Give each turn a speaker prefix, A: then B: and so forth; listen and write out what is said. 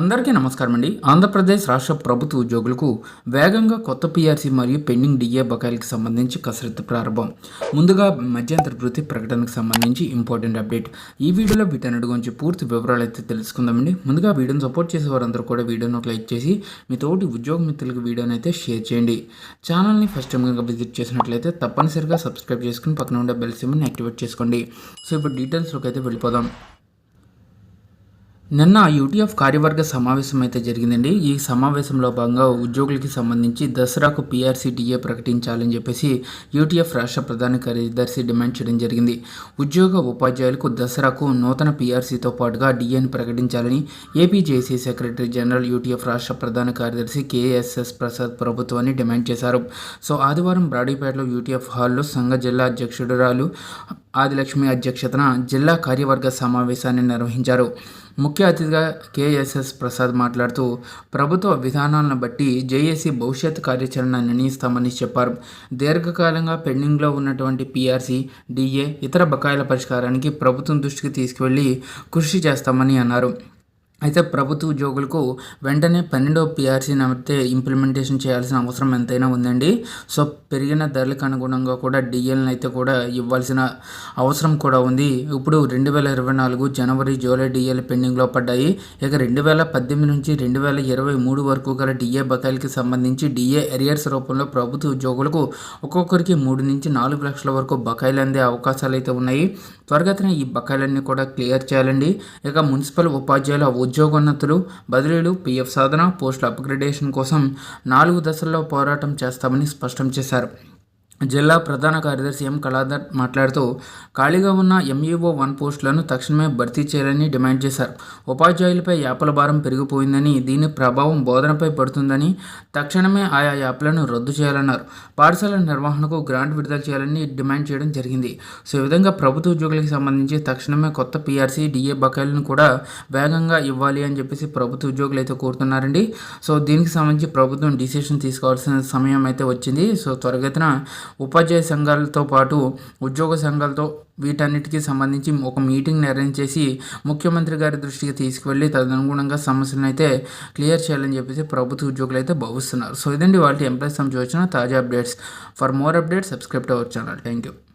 A: అందరికీ నమస్కారం అండి. ఆంధ్రప్రదేశ్ రాష్ట్ర ప్రభుత్వ ఉద్యోగులకు వేగంగా కొత్త పీఆర్సీ మరియు పెండింగ్ డిఏ బకాయిలకు సంబంధించి కసరత్తు ప్రారంభం. ముందుగా మధ్యంతర వృత్తి ప్రకటనకు సంబంధించి ఇంపార్టెంట్ అప్డేట్. ఈ వీడియోలో వీటన్నిటి గురించి పూర్తి వివరాలు అయితే తెలుసుకుందామండి. ముందుగా వీడియోని సపోర్ట్ చేసే వారందరూ కూడా వీడియోను ఒక లైక్ చేసి మీ తోటి ఉద్యోగ మిత్రులకు వీడియోని అయితే షేర్ చేయండి. ఛానల్ని ఫస్ట్ టైం కనుక విజిట్ చేసినట్లయితే తప్పనిసరిగా సబ్స్క్రైబ్ చేసుకుని పక్కన ఉండే బెల్ సిమ్ని యాక్టివేట్ చేసుకోండి. సో ఇప్పుడు డీటెయిల్స్లోకి అయితే వెళ్ళిపోదాం. నిన్న యూటీఎఫ్ కార్యవర్గ సమావేశం అయితే జరిగిందండి. ఈ సమావేశంలో భాగంగా ఉద్యోగులకి సంబంధించి దసరాకు పీఆర్సీ డిఏ ప్రకటించాలని చెప్పేసి యూటీఎఫ్ రాష్ట్ర ప్రధాన కార్యదర్శి డిమాండ్ చేయడం జరిగింది. ఉద్యోగ ఉపాధ్యాయులకు దసరాకు నూతన పీఆర్సీతో పాటుగా డిఏని ప్రకటించాలని AP JC secretary general UTF రాష్ట్ర ప్రధాన కార్యదర్శి కేఎస్ఎస్ ప్రసాద్ ప్రభుత్వాన్ని డిమాండ్ చేశారు. సో ఆదివారం బ్రాడీపేటలో యూటీఎఫ్ హాల్లో సంఘ జిల్లా అధ్యక్షుడురాలు ఆదిలక్ష్మి అధ్యక్షతన జిల్లా కార్యవర్గ సమావేశాన్ని నిర్వహించారు. ముఖ్య అతిథిగా కేఎస్ఎస్ ప్రసాద్ మాట్లాడుతూ ప్రభుత్వ విధానాలను బట్టి జేఏసీ భవిష్యత్ కార్యాచరణ నిర్ణయిస్తామని చెప్పారు. దీర్ఘకాలంగా పెండింగ్లో ఉన్నటువంటి పీఆర్సీ డిఏ ఇతర బకాయిల పరిష్కారానికి ప్రభుత్వం దృష్టికి తీసుకువెళ్ళి కృషి చేస్తామని అన్నారు. అయితే ప్రభుత్వ ఉద్యోగులకు వెంటనే పన్నెండో పిఆర్సీని అయితే ఇంప్లిమెంటేషన్ చేయాల్సిన అవసరం ఎంతైనా ఉందండి. సో పెరిగిన ధరలకు అనుగుణంగా కూడా డిఎల్ని అయితే కూడా ఇవ్వాల్సిన అవసరం కూడా ఉంది. ఇప్పుడు రెండు వేల ఇరవై నాలుగు జనవరి జూలై డిఎల్ పెండింగ్లో పడ్డాయి. ఇక రెండు వేల పద్దెనిమిది నుంచి రెండు వేల ఇరవై మూడు వరకు గల డిఏ బకాయిలకి సంబంధించి డిఏ ఎరియర్స్ రూపంలో ప్రభుత్వ ఉద్యోగులకు ఒక్కొక్కరికి మూడు నుంచి నాలుగు లక్షల వరకు బకాయిలు అందే అవకాశాలు అయితే ఉన్నాయి. త్వరగతిన ఈ బకాయిలన్నీ కూడా క్లియర్ చేయాలండి. ఇక మున్సిపల్ ఉపాధ్యాయులు ఉద్యోగోన్నతులు బదిలీలు పీఎఫ్ సాధన పోస్టుల అప్గ్రేడేషన్ కోసం నాలుగు దశల్లో పోరాటం చేస్తామని స్పష్టం చేశారు. జిల్లా ప్రధాన కార్యదర్శి ఎం కళాధర్ మాట్లాడుతూ ఖాళీగా ఉన్న ఎంఈఓ వన్ పోస్టులను తక్షణమే భర్తీ చేయాలని డిమాండ్ చేశారు. ఉపాధ్యాయులపై యాప్ల భారం పెరిగిపోయిందని దీని ప్రభావం బోధనపై పడుతుందని తక్షణమే ఆయా యాప్లను రద్దు చేయాలన్నారు. పాఠశాల నిర్వహణకు గ్రాంట్ విడుదల చేయాలని డిమాండ్ చేయడం జరిగింది. సో ఈ విధంగా ప్రభుత్వ ఉద్యోగులకు సంబంధించి తక్షణమే కొత్త పీఆర్సీ డిఏ బకాయిలను కూడా వేగంగా ఇవ్వాలి అని చెప్పేసి ప్రభుత్వ ఉద్యోగులు అయితే కోరుతున్నారండి. సో దీనికి సంబంధించి ప్రభుత్వం డిసిషన్ తీసుకోవాల్సిన సమయం అయితే వచ్చింది. సో త్వరగతిన ఉపాధ్యాయ సంఘాలతో పాటు ఉద్యోగ సంఘాలతో వీటన్నిటికీ సంబంధించి ఒక మీటింగ్ అరేంజ్ చేసి ముఖ్యమంత్రి గారి దృష్టికి తీసుకువెళ్ళి తదనుగుణంగా సమస్యలను అయితే క్లియర్ చేయాలని చెప్పేసి ప్రభుత్వ ఉద్యోగులు అయితే భావిస్తున్నారు. సో ఇదండి వాళ్ళ ఎంప్లాయీస్ సంబంధించిన తాజా updates. For more updates subscribe to our channel. Thank you